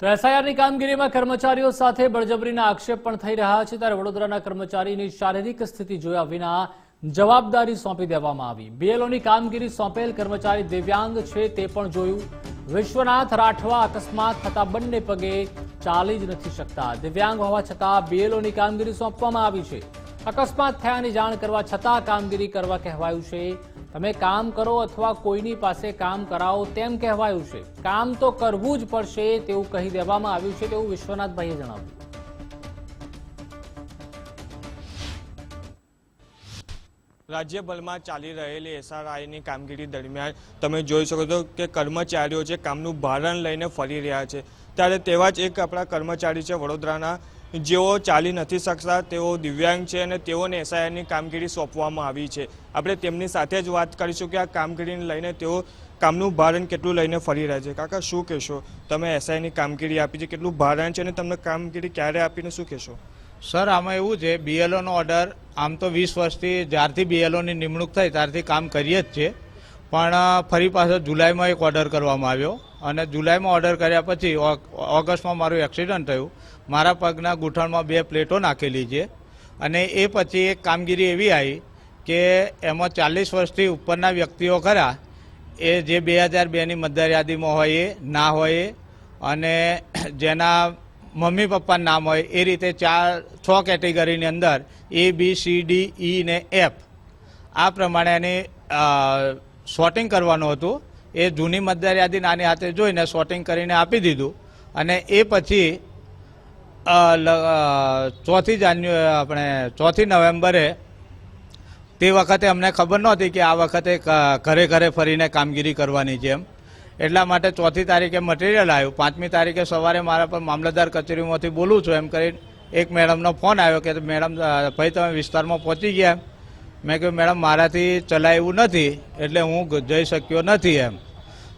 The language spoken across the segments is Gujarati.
તો એસઆઈઆરની કામગીરીમાં કર્મચારીઓ સાથે બળજબરીના આક્ષેપ પણ થઈ રહ્યા છે. ત્યારે વડોદરાના કર્મચારીની શારીરિક સ્થિતિ જોયા વિના જવાબદારી સોંપી દેવામાં આવી. બીએલઓની કામગીરી સોંપેલ કર્મચારી દિવ્યાંગ છે તે પણ જોયું. વિશ્વનાથ રાઠવા અકસ્માત થતા બંને પગે ચાલી જ નથી શકતા. દિવ્યાંગ હોવા છતાં બીએલઓની કામગીરી સોંપવામાં આવી છે. અકસ્માત થયાની જાણ કરવા છતાં કામગીરી કરવા કહેવાયું છે. તમે કામ કરો અથવા કોઈની પાસે કામ કરાવો તેમ કહેવાયું છે. કામ તો કરવું જ પડશે તેવું કહી દેવામાં આવ્યું છે તેવું વિશ્વનાથભાઈએ જણાવ્યું. રાજ્યભરમાં ચાલી રહેલી એસઆરઆઈની કામગીરી દરમિયાન તમે જોઈ શકો છો કે કર્મચારીઓ છે કામનું ભારણ લઈને ફરી રહ્યા છે. ત્યારે તેવા જ એક આપણા કર્મચારી છે વડોદરાના. જેઓ ચાલી નથી શકતા, તેઓ દિવ્યાંગ છે અને તેઓને એસઆઈઆરની કામગીરી સોંપવામાં આવી છે. આપણે તેમની સાથે જ વાત કરીશું કે આ કામગીરીને લઈને તેઓ કામનું ભારણ કેટલું લઈને ફરી રહ્યા છે. કાકા, શું કહેશો? તમે એસઆઈની કામગીરી આપી છે, કેટલું ભારણ છે અને તમને કામગીરી ક્યારે આપીને શું કહેશો? સર, આમાં એવું છે બીએલઓનો ઓર્ડર આમ તો વીસ વર્ષથી જ્યારથી બીએલઓની નિમણૂક થઈ ત્યારથી કામ કરીએ જ છે પણ ફરી પાછો જુલાઈમાં એક ઓર્ડર કરવામાં આવ્યો અને જુલાઈમાં ઓર્ડર કર્યા પછી ઓગ- ઓગસ્ટમાં મારું એક્સિડન્ટ થયું. મારા પગના ગૂંઠણમાં બે પ્લેટો નાખેલી છે અને એ પછી એક કામગીરી એવી આવી કે એમાં ચાલીસ વર્ષથી ઉપરના વ્યક્તિઓ ખરા, એ જે બે હજાર બેની મતદાર યાદીમાં હોય એ, ના હોય એ અને જેના મમ્મી પપ્પાનું નામ હોય, એ રીતે ચાર, છ કેટેગરીની અંદર એ બી સી ડી ઈ ને એફ આ પ્રમાણે એની શોર્ટિંગ કરવાનું હતું. એ જૂની મતદાર યાદી નાની હાથે જોઈને શોર્ટિંગ કરીને આપી દીધું. અને એ પછી ચોથી જાન્યુ, આપણે, ચોથી નવેમ્બરે તે વખતે અમને ખબર નહોતી કે આ વખતે ઘરે ઘરે ફરીને કામગીરી કરવાની છે એમ. એટલા માટે ચોથી તારીખે મટીરિયલ આવ્યું. પાંચમી તારીખે સવારે મારા પર મામલતદાર કચેરીમાંથી બોલું છું. એમ કરી એક મેડમનો ફોન આવ્યો કે મેડમ ભાઈ, તમે વિસ્તારમાં પહોંચી ગયા. મેં કહ્યું, મેડમ, મારાથી ચલાવ્યું નથી, એટલે હું જઈ શક્યો નથી એમ.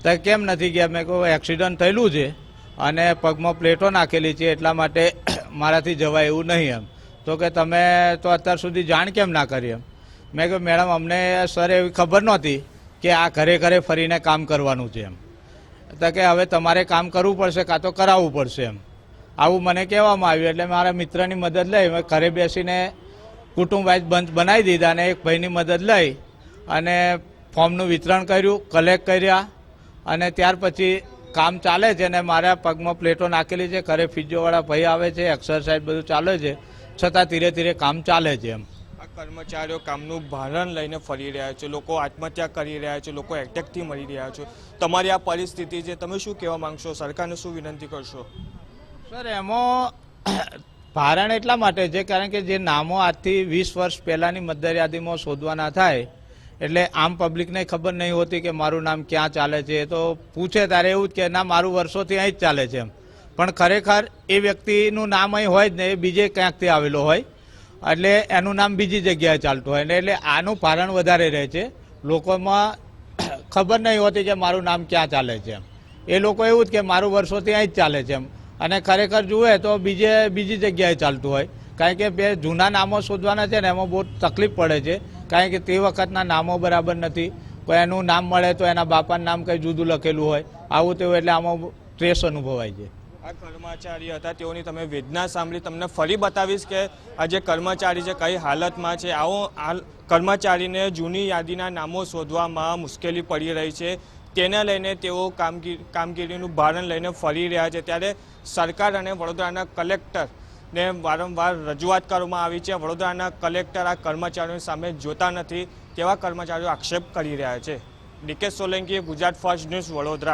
તો કેમ નથી ગયા? મેં કહ્યું, એક્સિડન્ટ થયેલું છે અને પગમાં પ્લેટો નાખેલી છે, એટલા માટે મારાથી જવાય એવું નહીં એમ. તો કે, તમે તો અત્યાર સુધી જાણ કેમ ના કરી એમ? મેં કહ્યું, મેડમ, અમને સર એવી ખબર નહોતી કે આ ઘરે ઘરે ફરીને કામ કરવાનું છે એમ. તો કે હવે તમારે કામ કરવું પડશે, કાં તો કરાવવું પડશે એમ. આવું મને કહેવામાં આવ્યું, એટલે મારા મિત્રની મદદ લઈ મેં ઘરે બેસીને કુટુંબ વાઇઝ બંધ બનાવી દીધા અને એક ભાઈની મદદ લઈ અને ફોર્મનું વિતરણ કર્યું કલેક્ટ કર્યા અને ત્યાર પછી કામ ચાલે છે અને મારા પગમાં પ્લેટો નાખેલી છે, ઘરે ફિઝિયોવાળા ભાઈ આવે છે એક્સરસાઇઝ બધું ચાલે છે, છતાં ધીરે ધીરે કામ ચાલે છે એમ. આ કર્મચારીઓ કામનું ભારણ લઈને ફરી રહ્યા છે, લોકો આત્મહત્યા કરી રહ્યા છે, લોકો એટેકથી મરી રહ્યા છે. તમારી આ પરિસ્થિતિ છે, તમે શું કહેવા માંગશો? સરકારને શું વિનંતી કરશો? સર, એમાં ભારણ એટલા માટે છે, કારણ કે જે નામો આજથી વીસ વર્ષ પહેલાંની મતદાર યાદીમાં શોધવાના થાય, એટલે આમ પબ્લિકને ખબર નહીં હોતી કે મારું નામ ક્યાં ચાલે છે. તો પૂછે ત્યારે એવું જ કે, ના, મારું વર્ષોથી અહીં જ ચાલે છે. એમ. પણ ખરેખર એ વ્યક્તિનું નામ અહીં હોય જ ને, એ બીજે ક્યાંકથી આવેલો હોય? એટલે એનું નામ બીજી જગ્યાએ ચાલતું હોય એટલે આનું ભારણ વધારે રહે છે. લોકોમાં ખબર નહીં હોતી કે મારું નામ ક્યાં ચાલે છે એમ. એ લોકો એવું જ કે મારું વર્ષોથી અહીં જ ચાલે છે એમ. અને ખરેખર જુએ તો બીજે બીજી જગ્યાએ ચાલતું હોય. કારણ કે બે જૂના નામો શોધવાના છે ને એમાં બહુ તકલીફ પડે છે. કારણ કે તે વખતના નામો બરાબર નથી. કોઈ એનું નામ મળે તો એના બાપાનું નામ કંઈ જુદું લખેલું હોય. આવું તેવું એટલે આમાં ટ્રેસ અનુભવાય છે. આ કર્મચારી હતા, તેઓની તમે વેદના સાંભળી, તમને ફરી બતાવીશ કે આ જે કર્મચારી છે, કઈ હાલતમાં છે. આવો કર્મચારીને જૂની યાદીના નામો શોધવામાં મુશ્કેલી પડી રહી છે. તેને લઈને તેઓ કામગીરી, કામગીરીનું ભારણ લઈને ફરી રહ્યા છે. ત્યારે સરકાર અને વડોદરાના કલેક્ટર ને વારંવાર રજૂઆત કરવામાં આવી છે. વડોદરાના કલેક્ટર આ કર્મચારીઓની સામે જોતા નથી તેવા કર્મચારીઓ આક્ષેપ કરી રહ્યા છે. Nikesh Solanki Gujarat first news, Vadodara.